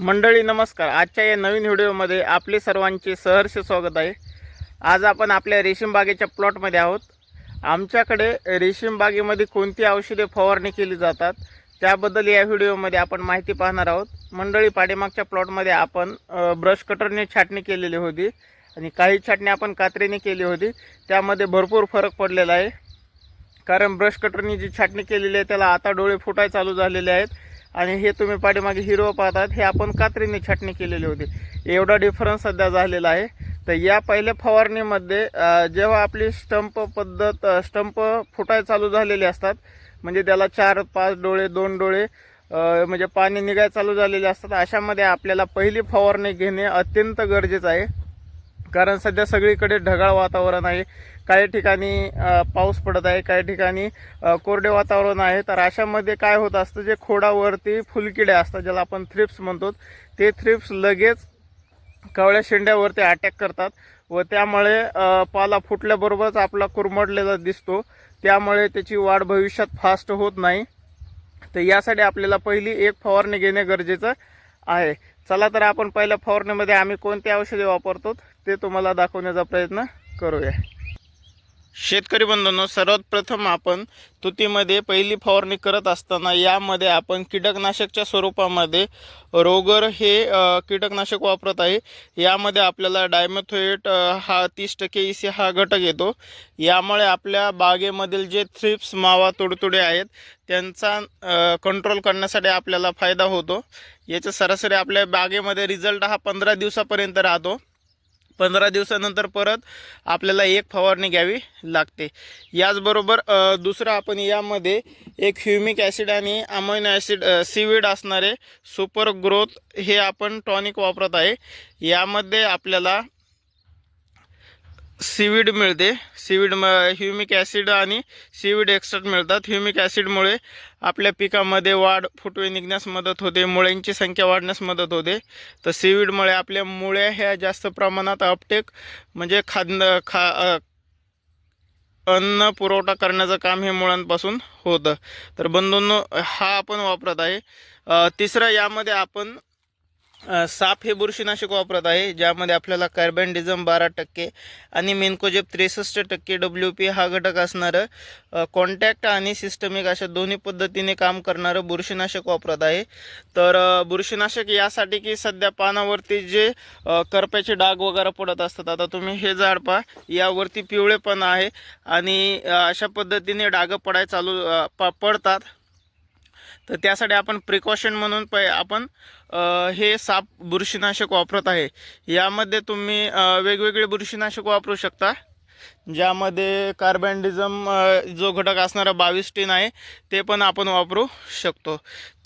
मंडळी नमस्कार. आजच्या या नवीन व्हिडिओमध्ये आपले सर्वांचे सहर्ष स्वागत आहे. आज आपण आपल्या रेशीमबागेच्या प्लॉटमध्ये आहोत. आमच्याकडे रेशीमबागेमध्ये कोणती औषधे फवारणी केली जातात त्याबद्दल या व्हिडिओमध्ये आपण माहिती पाहणार आहोत. मंडळी पाडेमागच्या प्लॉटमध्ये आपण ब्रश कटरने छाटणी केलेली होती आणि काही छाटणी आपण कात्रीने केली होती. त्यामध्ये भरपूर फरक पडलेला आहे. कारण ब्रश कटरनी जी छाटणी केलेली आहे त्याला आता डोळे फुटाय चालू झालेले आहेत. आणि हे तुम्ही पाठीमागे हिरवं पाहतात हे आपण कात्रीने छाटणी केलेली होती. एवढा डिफरन्स सध्या झालेला आहे. तर या पहिल्या फवारणीमध्ये जेव्हा आपली स्टंप पद्धत स्टंप फुटाय चालू झालेले असतात म्हणजे त्याला चार पाच डोळे दोन डोळे म्हणजे पाणी निघाय चालू झालेले असतात अशामध्ये आपल्याला पहिली फवारणी घेणे अत्यंत गरजेचं आहे. कारण सध्या सगळीकडे ढगाळ वातावरण आहे. काही ठिकाणी पाऊस पडत आहे काही ठिकाणी कोरडे वातावरण आहे. तर अशामध्ये काय होत असतं जे खोडावरती फुलकिडे असतात ज्याला आपण थ्रिप्स म्हणतो ते थ्रिप्स लगेच कवळ्या शेंड्यावरती अटॅक करतात व त्यामुळे पाला फुटल्याबरोबरच आपला कुरमडलेला दिसतो. त्यामुळे त्याची वाढ भविष्यात फास्ट होत नाही. तर यासाठी आपल्याला पहिली एक फवारणी घेणे गरजेचं आहे. चला तर आपण पहिल्या फवारणीमध्ये आम्ही कोणती औषधे वापरतो ते तुम्हाला दाखवण्याचा प्रयत्न करूया. शेतकरी बंधूंनो सर्वात प्रथम आपण तुतीमध्ये पहिली फवारणी करत असताना यामध्ये आपण कीटकनाशकच्या स्वरूपामध्ये रोगर हे कीटकनाशक वापरत आहे. यामध्ये आपल्याला डायमेथोएट हा तीस टक्के इसी हा घटक येतो. यामुळे आपल्या बागेमधील जे थ्रिप्स मावा तुडतुडे आहेत त्यांचा कंट्रोल करण्यासाठी आपल्याला फायदा होतो. याचा सरासरी आपल्या बागेमध्ये रिझल्ट हा पंधरा दिवसापर्यंत राहतो. पंधरा दिवसानंतर परत आपल्याला एक फवारणी घ्यावी लागते. याचबरोबर दुसरं आपण यामध्ये एक ह्युमिक ॲसिड आणि अमोनो ॲसिड सीविड असणारे सुपर ग्रोथ हे आपण टॉनिक वापरत आहे. यामध्ये आपल्याला सीविड मिळते. सीविड म ह्युमिक ॲसिड आणि सीविड एक्स्ट्रॅक्ट मिळतात. ह्युमिक ॲसिडमुळे आपल्या पिकामध्ये वाढ फुटवे निघण्यास मदत होते. मुळ्यांची संख्या वाढण्यास मदत होते. तर सीविडमुळे आपल्या मुळ्या ह्या जास्त प्रमाणात अपटेक म्हणजे खाद्य खा अन्न पुरवठा करण्याचं काम हे मुळांपासून होतं. तर बंधूंनो हा आपण वापरत आहे. तिसरा तिसरं यामध्ये आपण साप हे बुरशीनाशक वापरत आहे ज्यामध्ये आपल्याला कार्बनडिझम बारा टक्के आणि मेनकोजेब त्रेसष्ट टक्के डब्ल्यू पी हा घटक असणारं कॉन्टॅक्ट आणि सिस्टमिक अशा दोन्ही पद्धतीने काम करणारं बुरशीनाशक वापरत आहे. तर बुरशीनाशक यासाठी की सध्या पानावरती जे करप्याचे डाग वगैरे पडत असतात आता तुम्ही हे झाड पहा यावरती पिवळेपण आहे आणि अशा पद्धतीने डागं पडाय चालू प पडतात. तर त्यासाठी आपण प्रिकॉशन म्हणून प आपण हे साप बुरशीनाशक वापरत आहे. यामध्ये तुम्ही वेगवेगळे बुरशीनाशक वापरू शकता ज्यामध्ये कार्बनडिझम जो घटक असणारा बावीस टीन आहे ते पण आपण वापरू शकतो.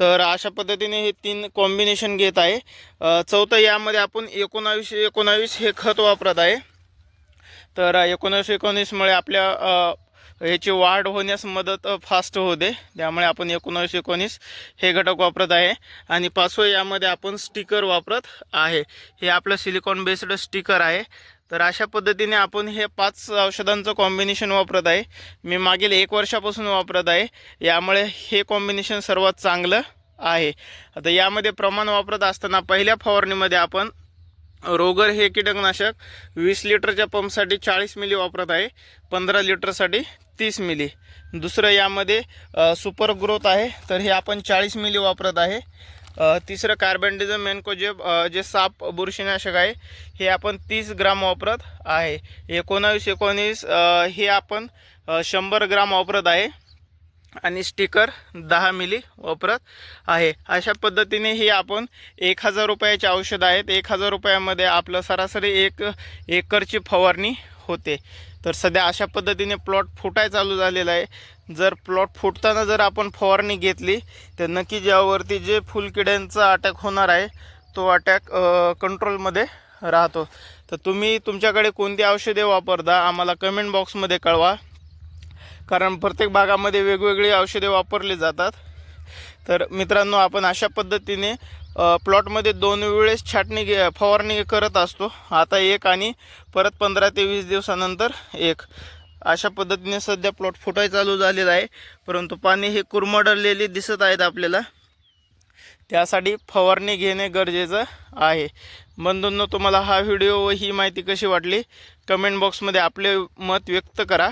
तर अशा पद्धतीने हे तीन कॉम्बिनेशन घेत आहे. चौथं यामध्ये आपण एकोणावीस एकोणावीस हे खत वापरत आहे. तर एकोणीसशे एकोणीसमुळे आपल्या ह्याची वाढ होण्यास मदत फास्ट होते. त्यामुळे आपण एकोणीस एकोणीस हे घटक वापरत आहे. आणि पाचवं यामध्ये आपण स्टिकर वापरत आहे. हे आपलं सिलिकॉन बेस्ड स्टिकर आहे. तर अशा पद्धतीने आपण हे पाच औषधांचं कॉम्बिनेशन वापरत आहे. मी मागील एक वर्षापासून वापरत आहे. यामुळे हे कॉम्बिनेशन सर्वात चांगलं आहे. आता यामध्ये प्रमाण वापरत असताना पहिल्या फवारणीमध्ये आपण रोगर हे कीटकनाशक वीस लिटरच्या पंपसाठी चाळीस मिली वापरत आहे पंधरा लिटरसाठी तीस मिली. दुसरं यामध्ये सुपर ग्रोथ आहे तर हे आपण चाळीस मिली वापरत आहे. तिसरं कार्बनडिझम मेन्कोजेब जे साप बुरशीनाशक आहे हे आपण तीस ग्राम वापरत आहे. एकोणावीस एकोणीस हे आपण शंभर ग्राम वापरत आहे. आणि स्टिकर दहा मिली वापरत आहे. अशा पद्धतीने ही आपण एक हजार रुपयाचे औषध आहेत. एक हजार रुपयामध्ये आपलं सरासरी एक एकरची फवारणी होते. तर सध्या अशा पद्धतीने प्लॉट फुटाय चालू झालेला आहे. जर प्लॉट फुटताना जर आपण फवारणी घेतली तर नक्की ज्यावरती जे फुलकिड्यांचा अटॅक होणार आहे तो अटॅक कंट्रोलमध्ये राहतो. तर तुम्ही तुमच्याकडे कोणती औषधे वापरता आम्हाला कमेंट बॉक्समध्ये कळवा. कारण प्रत्येक भागामध्ये वेगवेगळी औषधे वापरली जातात. तर मित्रांनो आपण अशा पद्धतीने प्लॉटमध्ये दोन वेळेस छाटणी घे फवारणी करत असतो. आता एक आणि परत पंधरा ते वीस दिवसानंतर एक. अशा पद्धतीने सध्या प्लॉट फुटाय चालू झालेला आहे. परंतु पाणी हे कुरमडलेले दिसत आहेत आपल्याला. त्यासाठी फवारणी घेणे गरजेचं आहे. बंधूंनो तुम्हाला हा व्हिडिओ व ही माहिती कशी वाटली? कमेंट बॉक्समध्ये आपले मत व्यक्त करा.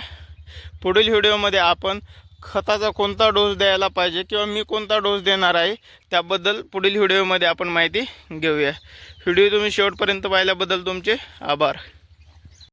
पुढील व्हिडिओमध्ये आपण खताचा कोणता डोस द्यायला पाहिजे किंवा मी कोणता डोस देणार आहे त्याबद्दल पुढील व्हिडिओमध्ये आपण माहिती घेऊया. व्हिडिओ तुम्ही शेवटपर्यंत पाहिल्याबद्दल तुमचे आभार.